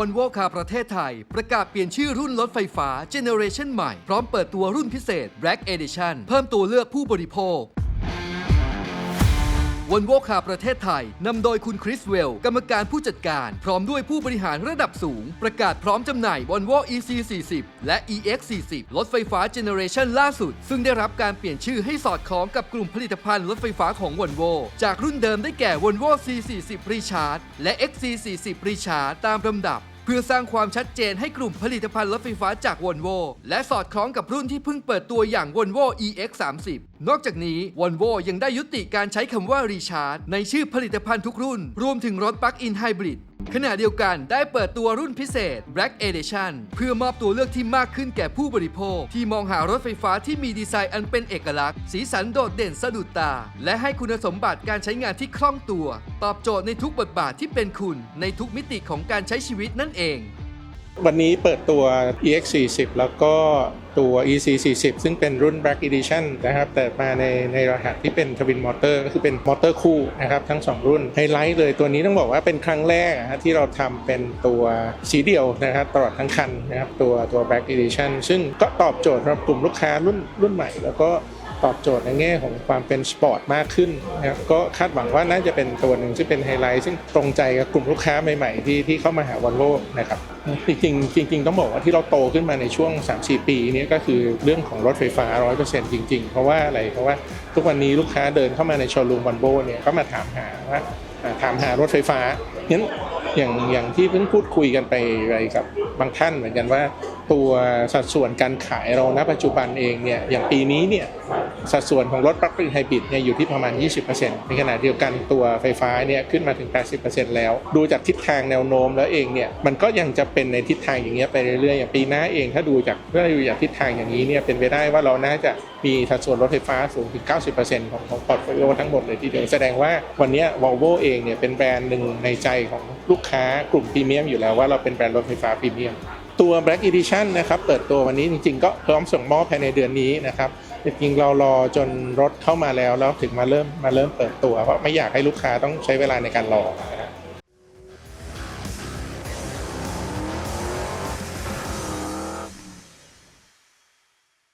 วันโวคาประเทศไทย ประกาศเปลี่ยนชื่อรุ่นรถไฟฟ้าเจเนอเรชันใหม่ พร้อมเปิดตัวรุ่นพิเศษ Black Edition เพิ่มตัวเลือกผู้บริโภควันโวคาประเทศไทย นำโดยคุณคริสเวล กรรมการผู้จัดการ พร้อมด้วยผู้บริหารระดับสูง ประกาศพร้อมจำหน่าย Volvo EC40 และ EX40 รถไฟฟ้าเจเนอเรชันล่าสุด ซึ่งได้รับการเปลี่ยนชื่อให้สอดคล้องกับกลุ่มผลิตภัณฑ์รถไฟฟ้าของ Volvo จากรุ่นเดิมได้แก่ Volvo C40 Recharge และ XC40 Recharge ตามลำดับ เพื่อสร้างความชัดเจนให้กลุ่มผลิตภัณฑ์รถไฟฟ้าจากวอลโวและสอดคล้องกับรุ่นที่เพิ่งเปิดตัวอย่างวอลโว EX30 นอกจากนี้วอลโวยังได้ยุติการใช้คำว่ารีชาร์จในชื่อผลิตภัณฑ์ทุกรุ่น รวมถึงรถปลั๊กอินไฮบริด ขณะเดียวกันได้เปิดตัวรุ่นพิเศษ Black Edition เพื่อมอบตัวเลือกที่มากขึ้นแก่ผู้บริโภค ที่มองหารถไฟฟ้าที่มีดีไซน์อันเป็นเอกลักษณ์ สีสันโดดเด่นสะดุดตา และให้คุณสมบัติการใช้งานที่คล่องตัว ตอบโจทย์ในทุกบทบาทที่เป็นคุณ ในทุกมิติของการใช้ชีวิตนั่นเอง วันนี้เปิดตัว EX40 แล้วก็ตัว EC40 ซึ่งเป็นรุ่น Black Edition นะครับ แต่มาในในรหัสที่เป็น Twin Motor ก็คือเป็นมอเตอร์คู่นะครับทั้ง 2 รุ่นไฮไลท์เลยตัวนี้ต้องบอกว่าเป็นครั้งแรกฮะที่เราทำเป็นตัวสีเดียวนะครับตลอดทั้งคันนะครับตัวตัว Black Edition ซึ่งก็ตอบโจทย์สำหรับกลุ่มลูกค้ารุ่นรุ่นใหม่แล้วก็ตอบโจทย์ในแง่ของความเป็นสปอร์ตมากขึ้นนะครับก็คาดหวังว่าน่าจะเป็นตัวหนึ่งที่เป็นไฮไลท์ซึ่งตรงใจกับกลุ่มลูกค้าใหม่ๆที่ที่เข้ามาหาวอลโวนะครับจริงๆจริงๆต้องบอกว่าที่เราโตขึ้นมาในช่วง 3-4 ปีนี้ก็คือเรื่องของรถไฟฟ้า 100%จริง ๆ เพราะว่าอะไรเพราะว่าทุกวันนี้ลูกค้าเดินเข้ามาในโชว์รูมวันโบเนี่ยก็มาถามหาว่าอ่าถามหารถไฟฟ้างั้น อย่างอย่างที่เพิ่งพูดคุยกันไปอะไรกับบางท่านเหมือนกันว่า ตัวสัดส่วนการขายเราณปัจจุบันเองเนี่ยอย่างปีนี้เนี่ยสัดส่วนของรถปลั๊กอินไฮบริดเนี่ยอยู่ที่ประมาณ 20%ในขณะเดียวกันตัวไฟฟ้าเนี่ยขึ้นมาถึง 80%แล้ว ดูจากทิศทางแนวโน้มแล้วเองเนี่ยมันก็ยังจะเป็นในทิศทางอย่างเงี้ยไปเรื่อยๆอย่างปีหน้าเองถ้าดูจากเมื่อดูจากทิศทางอย่างนี้เนี่ยเป็นไปได้ว่าเราน่าจะมีสัดส่วนรถไฟฟ้าสูงถึง 90%ของของพอร์ตโฟลิโอทั้งหมดเลยทีเดียวแสดงว่าวันนี้วอลโวเองเนี่ยเป็นแบรนด์หนึ่งในใจของลูกค้ากลุ่มพรีเมียมอยู่แล้วว่าเราเป็นแบรนด์รถไฟฟ้าพรีเมียมตัว Black Edition นะครับเปิดตัววันนี้จริงๆ ก็พร้อมส่งมอบภายในเดือนนี้นะครับจริงๆเรารอจนรถเข้ามาแล้วแล้วถึงมาเริ่มมาเริ่มเปิดตัวเพราะไม่อยากให้ลูกค้าต้องใช้เวลาในการรอ